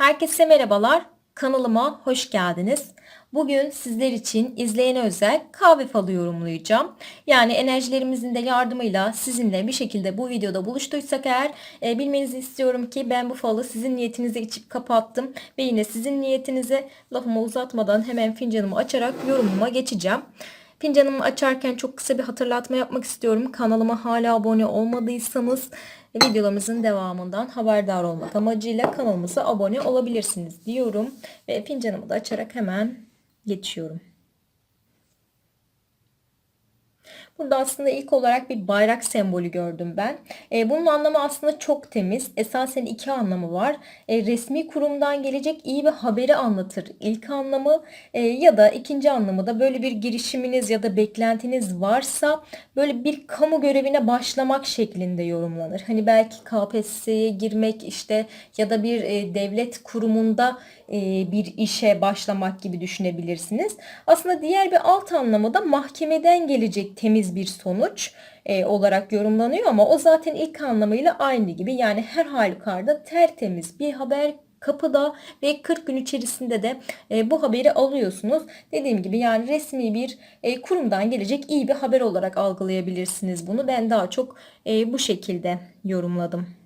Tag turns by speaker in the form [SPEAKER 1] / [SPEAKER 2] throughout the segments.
[SPEAKER 1] Herkese merhabalar. Kanalıma hoş geldiniz. Bugün sizler için izleyene özel kahve falı yorumlayacağım. Yani enerjilerimizin de yardımıyla sizinle bir şekilde bu videoda buluştuysak eğer e, bilmenizi istiyorum ki ben bu falı sizin niyetinize içip kapattım. Ve yine sizin niyetinize lafımı uzatmadan hemen fincanımı açarak yorumuma geçeceğim. Fincanımı açarken çok kısa bir hatırlatma yapmak istiyorum. Kanalıma hala abone olmadıysanız videolarımızın devamından haberdar olmak amacıyla kanalımıza abone olabilirsiniz diyorum. Ve fincanımı da açarak hemen geçiyorum. Burada aslında ilk olarak bir bayrak sembolü gördüm ben. E, bunun anlamı aslında çok temiz. Esasen iki anlamı var. E, resmi kurumdan gelecek iyi bir haberi anlatır. İlk anlamı e, ya da ikinci anlamı da böyle bir girişiminiz ya da beklentiniz varsa böyle bir kamu görevine başlamak şeklinde yorumlanır. Hani belki KPSS'ye girmek işte ya da bir e, devlet kurumunda e, bir işe başlamak gibi düşünebilirsiniz. Aslında diğer bir alt anlamı da mahkemeden gelecek temiz bir sonuç e, olarak yorumlanıyor ama o zaten ilk anlamıyla aynı gibi. Yani her halükarda tertemiz bir haber kapıda ve 40 gün içerisinde de e, bu haberi alıyorsunuz. Dediğim gibi yani resmi bir e, kurumdan gelecek iyi bir haber olarak algılayabilirsiniz bunu. Ben daha çok e, bu şekilde yorumladım.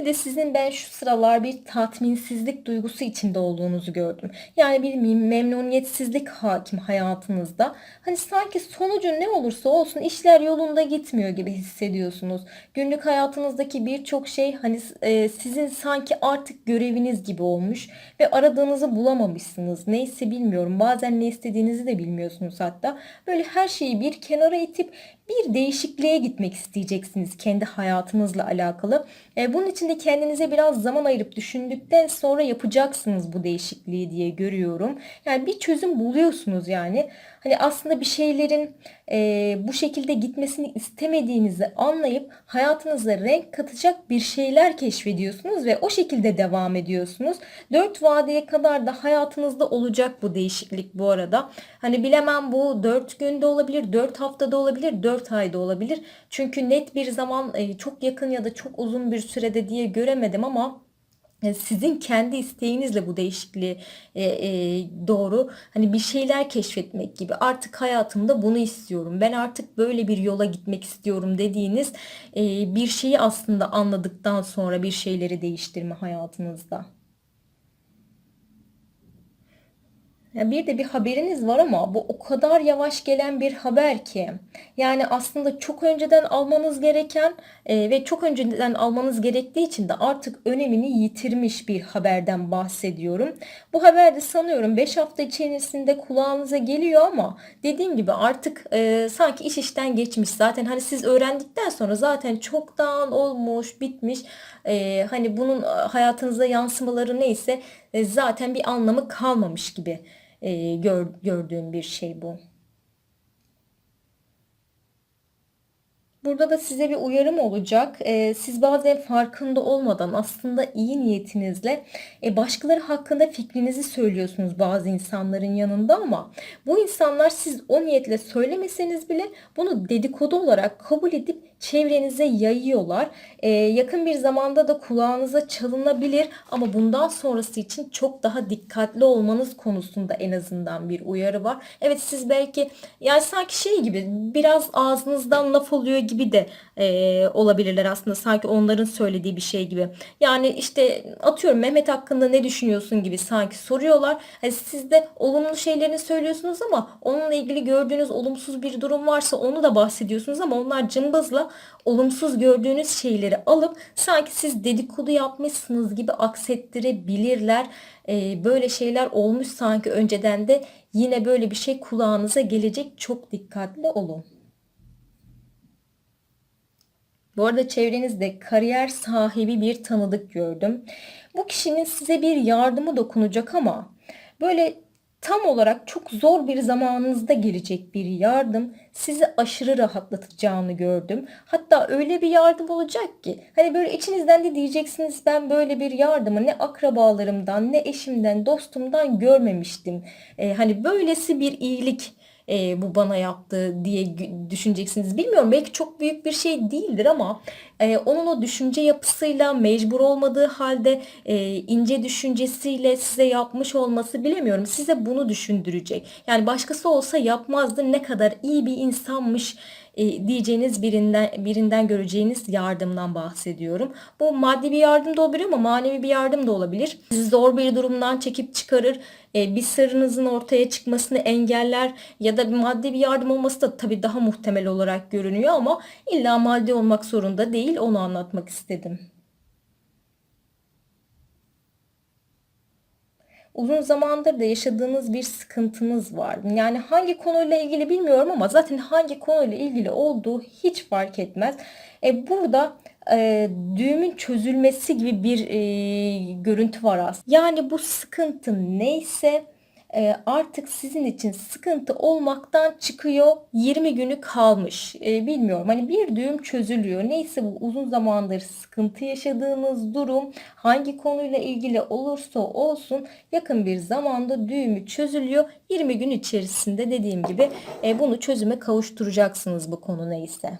[SPEAKER 1] Bir de sizin ben şu sıralar bir tatminsizlik duygusu içinde olduğunuzu gördüm. Yani bir memnuniyetsizlik hakim hayatınızda. Hani sanki sonucu ne olursa olsun işler yolunda gitmiyor gibi hissediyorsunuz. Günlük hayatınızdaki birçok şey hani e, sizin sanki artık göreviniz gibi olmuş ve aradığınızı bulamamışsınız. Neyse bilmiyorum. Bazen ne istediğinizi de bilmiyorsunuz hatta. Böyle her şeyi bir kenara itip bir değişikliğe gitmek isteyeceksiniz kendi hayatınızla alakalı. E, bunun için de kendinize biraz zaman ayırıp düşündükten sonra yapacaksınız bu değişikliği diye görüyorum. Yani bir çözüm buluyorsunuz yani. Hani aslında bir şeylerin e, bu şekilde gitmesini istemediğinizi anlayıp hayatınıza renk katacak bir şeyler keşfediyorsunuz ve o şekilde devam ediyorsunuz. 4 vadeye kadar da hayatınızda olacak bu değişiklik bu arada. Hani bilemem bu 4 günde olabilir, 4 haftada olabilir, 4 ayda olabilir. Çünkü net bir zaman e, çok yakın ya da çok uzun bir sürede diye göremedim ama sizin kendi isteğinizle bu değişikliğe e, e, doğru hani bir şeyler keşfetmek gibi artık hayatımda bunu istiyorum ben artık böyle bir yola gitmek istiyorum dediğiniz e, bir şeyi aslında anladıktan sonra bir şeyleri değiştirme hayatınızda. Ya bir de bir haberiniz var ama bu o kadar yavaş gelen bir haber ki. Yani aslında çok önceden almanız gereken e, ve çok önceden almanız gerektiği için de artık önemini yitirmiş bir haberden bahsediyorum. Bu haber de sanıyorum 5 hafta içerisinde kulağınıza geliyor ama dediğim gibi artık e, sanki iş işten geçmiş. Zaten hani siz öğrendikten sonra zaten çoktan olmuş, bitmiş. E, hani bunun hayatınıza yansımaları neyse e, zaten bir anlamı kalmamış gibi e, gör, gördüğüm bir şey bu. Burada da size bir uyarım olacak. Ee, siz bazen farkında olmadan aslında iyi niyetinizle e, başkaları hakkında fikrinizi söylüyorsunuz bazı insanların yanında ama bu insanlar siz o niyetle söylemeseniz bile bunu dedikodu olarak kabul edip çevrenize yayıyorlar. Ee, yakın bir zamanda da kulağınıza çalınabilir ama bundan sonrası için çok daha dikkatli olmanız konusunda en azından bir uyarı var. Evet siz belki yani sanki şey gibi biraz ağzınızdan laf oluyor gibi de e, olabilirler aslında sanki onların söylediği bir şey gibi. Yani işte atıyorum Mehmet hakkında ne düşünüyorsun gibi sanki soruyorlar. Yani siz de olumlu şeylerini söylüyorsunuz ama onunla ilgili gördüğünüz olumsuz bir durum varsa onu da bahsediyorsunuz ama onlar cımbızla olumsuz gördüğünüz şeyleri alıp sanki siz dedikodu yapmışsınız gibi aksettirebilirler. Ee, böyle şeyler olmuş sanki önceden de yine böyle bir şey kulağınıza gelecek. Çok dikkatli olun. Bu arada çevrenizde kariyer sahibi bir tanıdık gördüm. Bu kişinin size bir yardımı dokunacak ama böyle tam olarak çok zor bir zamanınızda gelecek bir yardım sizi aşırı rahatlatacağını gördüm. Hatta öyle bir yardım olacak ki hani böyle içinizden de diyeceksiniz ben böyle bir yardımı ne akrabalarımdan ne eşimden dostumdan görmemiştim. Ee, hani böylesi bir iyilik e, bu bana yaptı diye düşüneceksiniz. Bilmiyorum belki çok büyük bir şey değildir ama e, onun o düşünce yapısıyla mecbur olmadığı halde e, ince düşüncesiyle size yapmış olması bilemiyorum. Size bunu düşündürecek. Yani başkası olsa yapmazdı ne kadar iyi bir insanmış e, diyeceğiniz birinden birinden göreceğiniz yardımdan bahsediyorum. Bu maddi bir yardım da olabilir ama manevi bir yardım da olabilir. Sizi zor bir durumdan çekip çıkarır. e, bir sırrınızın ortaya çıkmasını engeller ya da maddi bir yardım olması da tabii daha muhtemel olarak görünüyor ama illa maddi olmak zorunda değil. Onu anlatmak istedim. Uzun zamandır da yaşadığınız bir sıkıntınız var. Yani hangi konuyla ilgili bilmiyorum ama zaten hangi konuyla ilgili olduğu hiç fark etmez. E, burada e, düğümün çözülmesi gibi bir e, görüntü var aslında. Yani bu sıkıntı neyse e, artık sizin için sıkıntı olmaktan çıkıyor. 20 günü kalmış. E, bilmiyorum. Hani bir düğüm çözülüyor. Neyse bu uzun zamandır sıkıntı yaşadığınız durum hangi konuyla ilgili olursa olsun yakın bir zamanda düğümü çözülüyor. 20 gün içerisinde dediğim gibi e, bunu çözüme kavuşturacaksınız bu konu neyse.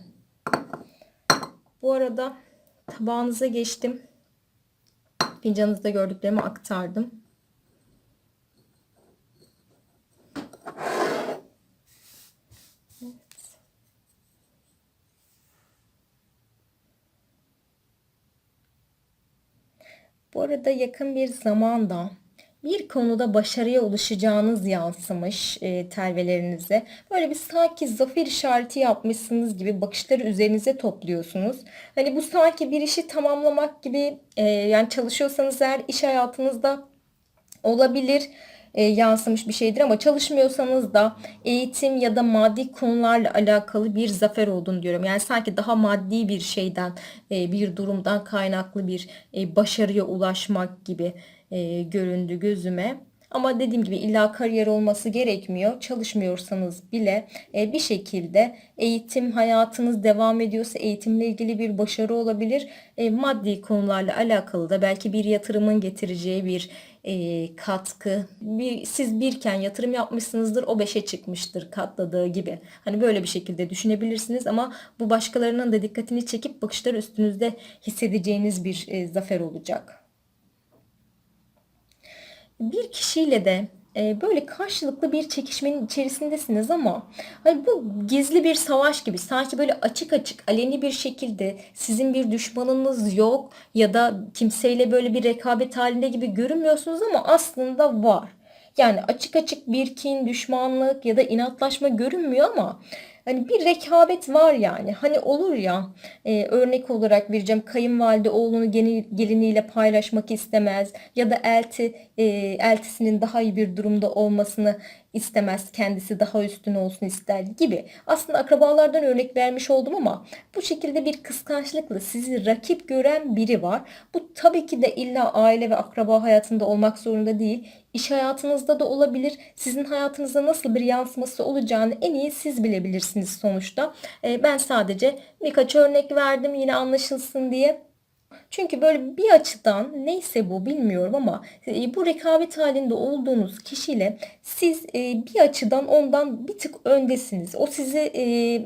[SPEAKER 1] Bu arada tabağınıza geçtim. Fincanınızda gördüklerimi aktardım. Bu arada yakın bir zamanda bir konuda başarıya ulaşacağınız yansımış e, telvelerinize. Böyle bir sanki zafer işareti yapmışsınız gibi bakışları üzerinize topluyorsunuz. Hani bu sanki bir işi tamamlamak gibi e, yani çalışıyorsanız eğer iş hayatınızda olabilir e, yansımış bir şeydir ama çalışmıyorsanız da eğitim ya da maddi konularla alakalı bir zafer olduğunu diyorum. Yani sanki daha maddi bir şeyden, e, bir durumdan kaynaklı bir e, başarıya ulaşmak gibi e, göründü gözüme. Ama dediğim gibi illa kariyer olması gerekmiyor. Çalışmıyorsanız bile e, bir şekilde eğitim hayatınız devam ediyorsa eğitimle ilgili bir başarı olabilir. E, maddi konularla alakalı da belki bir yatırımın getireceği bir e, katkı. Bir, siz birken yatırım yapmışsınızdır o beşe çıkmıştır katladığı gibi. Hani böyle bir şekilde düşünebilirsiniz ama bu başkalarının da dikkatini çekip bakışları üstünüzde hissedeceğiniz bir e, zafer olacak bir kişiyle de e, böyle karşılıklı bir çekişmenin içerisindesiniz ama hani bu gizli bir savaş gibi sanki böyle açık açık aleni bir şekilde sizin bir düşmanınız yok ya da kimseyle böyle bir rekabet halinde gibi görünmüyorsunuz ama aslında var. Yani açık açık bir kin, düşmanlık ya da inatlaşma görünmüyor ama Hani bir rekabet var yani. Hani olur ya e, örnek olarak vereceğim kayınvalide oğlunu geliniyle paylaşmak istemez ya da elti e, eltisinin daha iyi bir durumda olmasını istemez. Kendisi daha üstün olsun ister gibi. Aslında akrabalardan örnek vermiş oldum ama bu şekilde bir kıskançlıkla sizi rakip gören biri var. Bu tabii ki de illa aile ve akraba hayatında olmak zorunda değil. İş hayatınızda da olabilir. Sizin hayatınızda nasıl bir yansıması olacağını en iyi siz bilebilirsiniz sonuçta. E, ben sadece birkaç örnek verdim yine anlaşılsın diye. Çünkü böyle bir açıdan neyse bu bilmiyorum ama e, bu rekabet halinde olduğunuz kişiyle siz e, bir açıdan ondan bir tık öndesiniz. O sizi e,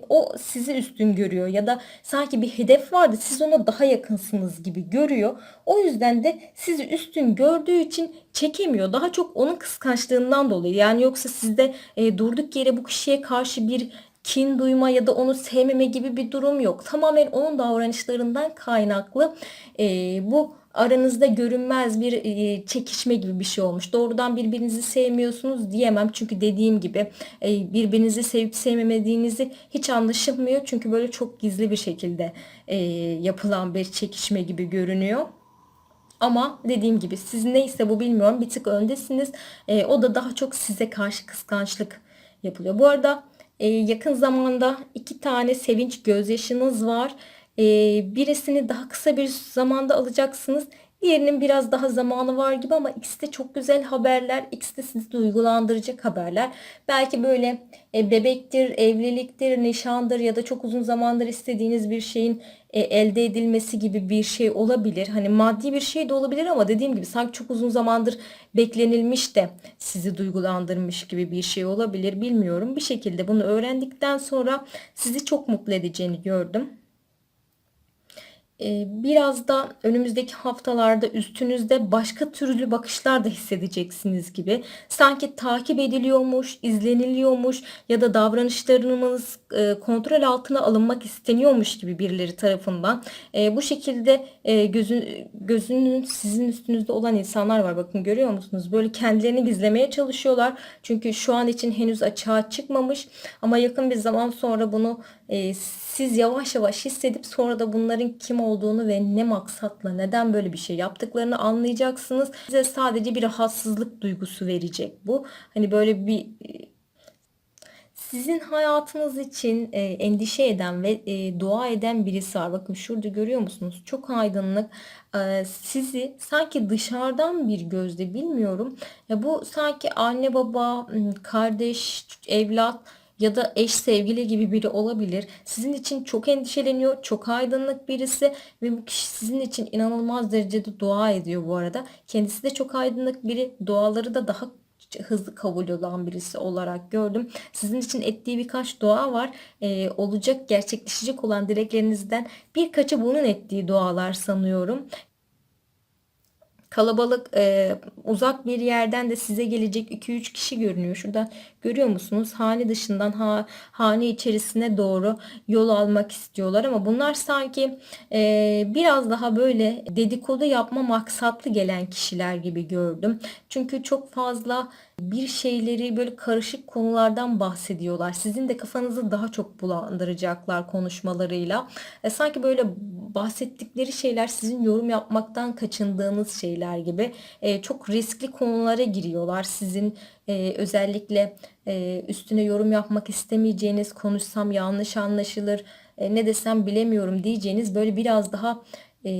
[SPEAKER 1] o sizi üstün görüyor ya da sanki bir hedef vardı siz ona daha yakınsınız gibi görüyor. O yüzden de sizi üstün gördüğü için çekemiyor. Daha çok onun kıskançlığından dolayı. Yani yoksa sizde durduk yere bu kişiye karşı bir kin duyma ya da onu sevmeme gibi bir durum yok. Tamamen onun davranışlarından kaynaklı e, bu aranızda görünmez bir e, çekişme gibi bir şey olmuş. Doğrudan birbirinizi sevmiyorsunuz diyemem. Çünkü dediğim gibi e, birbirinizi sevip sevmemediğinizi hiç anlaşılmıyor. Çünkü böyle çok gizli bir şekilde e, yapılan bir çekişme gibi görünüyor. Ama dediğim gibi siz neyse bu bilmiyorum bir tık öndesiniz. E, o da daha çok size karşı kıskançlık yapılıyor. Bu arada e, yakın zamanda iki tane sevinç gözyaşınız var. E, birisini daha kısa bir zamanda alacaksınız. Diğerinin biraz daha zamanı var gibi ama ikisi de çok güzel haberler. İkisi de sizi duygulandıracak haberler. Belki böyle e, bebektir, evliliktir, nişandır ya da çok uzun zamandır istediğiniz bir şeyin e, elde edilmesi gibi bir şey olabilir. Hani maddi bir şey de olabilir ama dediğim gibi sanki çok uzun zamandır beklenilmiş de sizi duygulandırmış gibi bir şey olabilir. Bilmiyorum. Bir şekilde bunu öğrendikten sonra sizi çok mutlu edeceğini gördüm. Ee, Biraz da önümüzdeki haftalarda üstünüzde başka türlü bakışlar da hissedeceksiniz gibi. Sanki takip ediliyormuş, izleniliyormuş ya da davranışlarınız e, kontrol altına alınmak isteniyormuş gibi birileri tarafından. E, Bu şekilde e, gözün, gözünün sizin üstünüzde olan insanlar var. Bakın görüyor musunuz? Böyle kendilerini gizlemeye çalışıyorlar. Çünkü şu an için henüz açığa çıkmamış ama yakın bir zaman sonra bunu e, siz yavaş yavaş hissedip sonra da bunların kim olduğunu ve ne maksatla neden böyle bir şey yaptıklarını anlayacaksınız. Size sadece bir rahatsızlık duygusu verecek bu. Hani böyle bir sizin hayatınız için e, endişe eden ve e, dua eden birisi var. Bakın şurada görüyor musunuz? Çok aydınlık. E, sizi sanki dışarıdan bir gözle bilmiyorum. Ya bu sanki anne baba, m, kardeş, evlat ya da eş sevgili gibi biri olabilir. Sizin için çok endişeleniyor, çok aydınlık birisi ve bu kişi sizin için inanılmaz derecede dua ediyor bu arada. Kendisi de çok aydınlık biri, duaları da daha hızlı kabul olan birisi olarak gördüm. Sizin için ettiği birkaç dua var. Ee, olacak, gerçekleşecek olan dileklerinizden birkaçı bunun ettiği dualar sanıyorum. Kalabalık e, uzak bir yerden de size gelecek 2-3 kişi görünüyor. Şurada görüyor musunuz? Hane dışından ha, hane içerisine doğru yol almak istiyorlar ama bunlar sanki e, biraz daha böyle dedikodu yapma maksatlı gelen kişiler gibi gördüm. Çünkü çok fazla bir şeyleri böyle karışık konulardan bahsediyorlar. Sizin de kafanızı daha çok bulandıracaklar konuşmalarıyla. E, sanki böyle bahsettikleri şeyler sizin yorum yapmaktan kaçındığınız şeyler gibi e, çok riskli konulara giriyorlar. Sizin e, özellikle e, üstüne yorum yapmak istemeyeceğiniz, konuşsam yanlış anlaşılır, e, ne desem bilemiyorum diyeceğiniz böyle biraz daha e,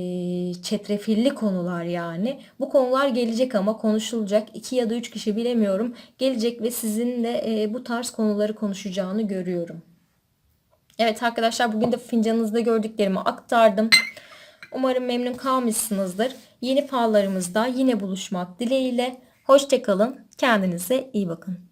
[SPEAKER 1] çetrefilli konular yani. Bu konular gelecek ama konuşulacak. iki ya da üç kişi bilemiyorum. Gelecek ve sizinle e, bu tarz konuları konuşacağını görüyorum. Evet arkadaşlar bugün de fincanınızda gördüklerimi aktardım. Umarım memnun kalmışsınızdır. Yeni fallarımızda yine buluşmak dileğiyle. Hoşçakalın. Kendinize iyi bakın.